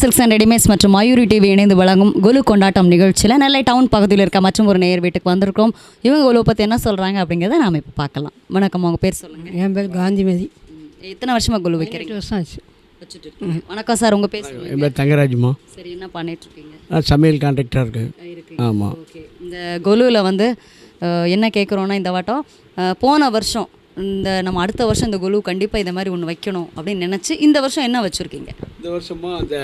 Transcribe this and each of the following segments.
Silks and readymades மற்றும் Mayuri TV இணைந்து வழங்கும் கொலு கொண்டாட்டம் நிகழ்ச்சியில் நெல்லை டவுன் பகுதியில் இருக்க மற்றும் ஒரு நேயர் வீட்டுக்கு வந்திருக்கோம் இவங்க கொலுவை பற்றி என்ன சொல்கிறாங்க அப்படிங்கிறத நாம் இப்போ பார்க்கலாம். வணக்கம் உங்கள் பேர் சொல்லுங்கள் என் பேர் காந்திமதி. எத்தனை வருஷமாக கொலு வைக்கிறீங்க? வருஷம் ஆச்சு. வச்சுட்டு இருக்கீங்க. வணக்கம் சார் உங்கள் பேர். என் பேர் தங்கராஜுமா. சரி என்ன பண்ணிட்டு இருக்கீங்க? நான் சமையல் கான்ட்ராக்டராக இருக்கேன். இருக்கீங்க ஆமாம் ஓகே. இந்த கொலுவில் வந்து என்ன கேட்குறோன்னா இந்த வாட்டம் போன வருஷம் இந்த நம்ம அடுத்த வருஷம் இந்த குழு கண்டிப்பாக இந்த மாதிரி ஒன்று வைக்கணும் அப்படின்னு நினச்சி இந்த வருஷம் என்ன வச்சுருக்கீங்க? இந்த வருஷமாக அந்த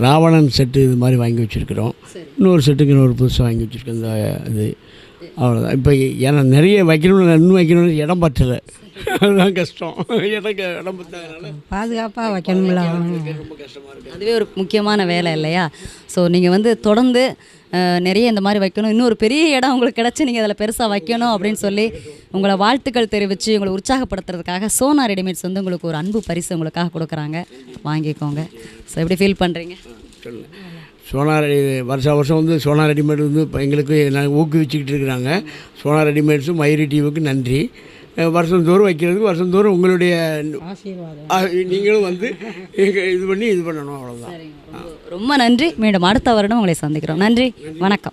ராவணன் செட்டு இது மாதிரி வாங்கி வச்சுருக்கிறோம். இன்னொரு செட்டுக்கு இன்னொரு புதுசாக வாங்கி வச்சுருக்கோம் இந்த இது. அவ்வளோதான் இப்போ ஏன்னா நிறைய வைக்கணும்னு இன்னும் வைக்கணும்னு இடம் பற்றலை. அதுதான் கஷ்டம். எனக்கு பாதுகாப்பாக வைக்கணும்ல. ரொம்ப கஷ்டமாக இருக்குது அதுவே ஒரு முக்கியமான வேலை இல்லையா? ஸோ நீங்கள் வந்து தொடர்ந்து நிறைய இந்த மாதிரி வைக்கணும். இன்னொரு பெரிய இடம் உங்களுக்கு கிடச்சி நீங்கள் அதில் பெருசாக வைக்கணும் அப்படின்னு சொல்லி உங்களை வாழ்த்துக்கள் தெரிவித்து உங்களை உற்சாகப்படுத்துறதுக்காக சோனா ரெடிமேட்ஸ் வந்து உங்களுக்கு ஒரு அன்பு பரிசு உங்களுக்காக கொடுக்குறாங்க. வாங்கிக்கோங்க. ஸோ எப்படி ஃபீல் பண்ணுறீங்க சோனா ரெடி வருஷம் வருஷம் வந்து சோனா ரெடிமேட் வந்து எங்களுக்கு நாங்கள் ஊக்குவிச்சுக்கிட்டு இருக்கிறாங்க. சோனா ரெடிமேட்ஸும் மயூரி டிவிக்கு நன்றி. வருஷந்தோறும் வைக்கிறதுக்கு வருஷந்தோறும் உங்களுடைய நீங்களும் வந்து இது பண்ணி இது பண்ணணும் அவ்வளோதான் ரொம்ப நன்றி. மீண்டும் அடுத்த வருடம் உங்களை சந்திக்கிறோம். நன்றி. வணக்கம்.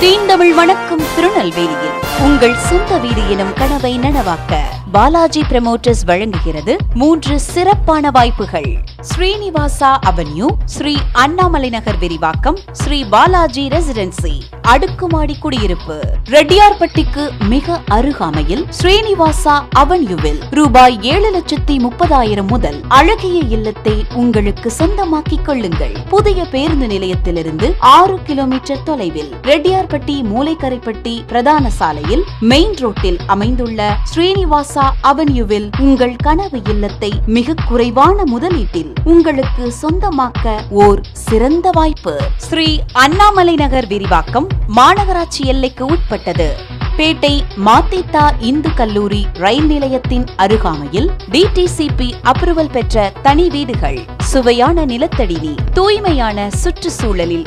தீண்டமிழ் வணக்கம் திருநெல்வேலியில். உங்கள் சொந்த வீடு எனும் கனவை நனவாக்க. பாலாஜி பிரமோட்டர்ஸ் வழங்குகிறது மூன்று சிறப்பான வாய்ப்புகள். ஸ்ரீனிவாசா அவென்யூ ஸ்ரீ அண்ணாமலை நகர் விரிவாக்கம் ஸ்ரீ பாலாஜி ரெசிடென்சி அடுக்குமாடி குடியிருப்பு. ரெட்டியார்பட்டிக்கு மிக அருகாமையில் ஸ்ரீனிவாசா அவென்யூவில் ரூபாய் ஏழு லட்சத்தி முப்பதாயிரம் முதல் அழகிய இல்லத்தை உங்களுக்கு சொந்தமாக்கிக் கொள்ளுங்கள். புதிய பேருந்து நிலையத்திலிருந்து ஆறு கிலோமீட்டர் தொலைவில் ரெட்டியார்பட்டி மூலைக்கரைப்பட்டி பிரதான சாலையில் மெயின் ரோட்டில் அமைந்துள்ள ஸ்ரீனிவாச அவென்யூவில் உங்கள் கனவு இல்லத்தை மிக குறைவான முதலீட்டில் உங்களுக்கு சொந்தமாக்க ஓர் சிறந்த வாய்ப்பு. ஸ்ரீ அண்ணாமலை நகர் விரிவாக்கம் மாநகராட்சி எல்லைக்கு உட்பட்டது. பேட்டை மாத்தேத்தா இந்து கல்லூரி ரயில் நிலையத்தின் அருகாமையில் டிடிசிபி அப்ரூவல் பெற்ற தனி வீடுகள். சுவையான நிலத்தடி நீர் தூய்மையான சுற்றுச்சூழலில்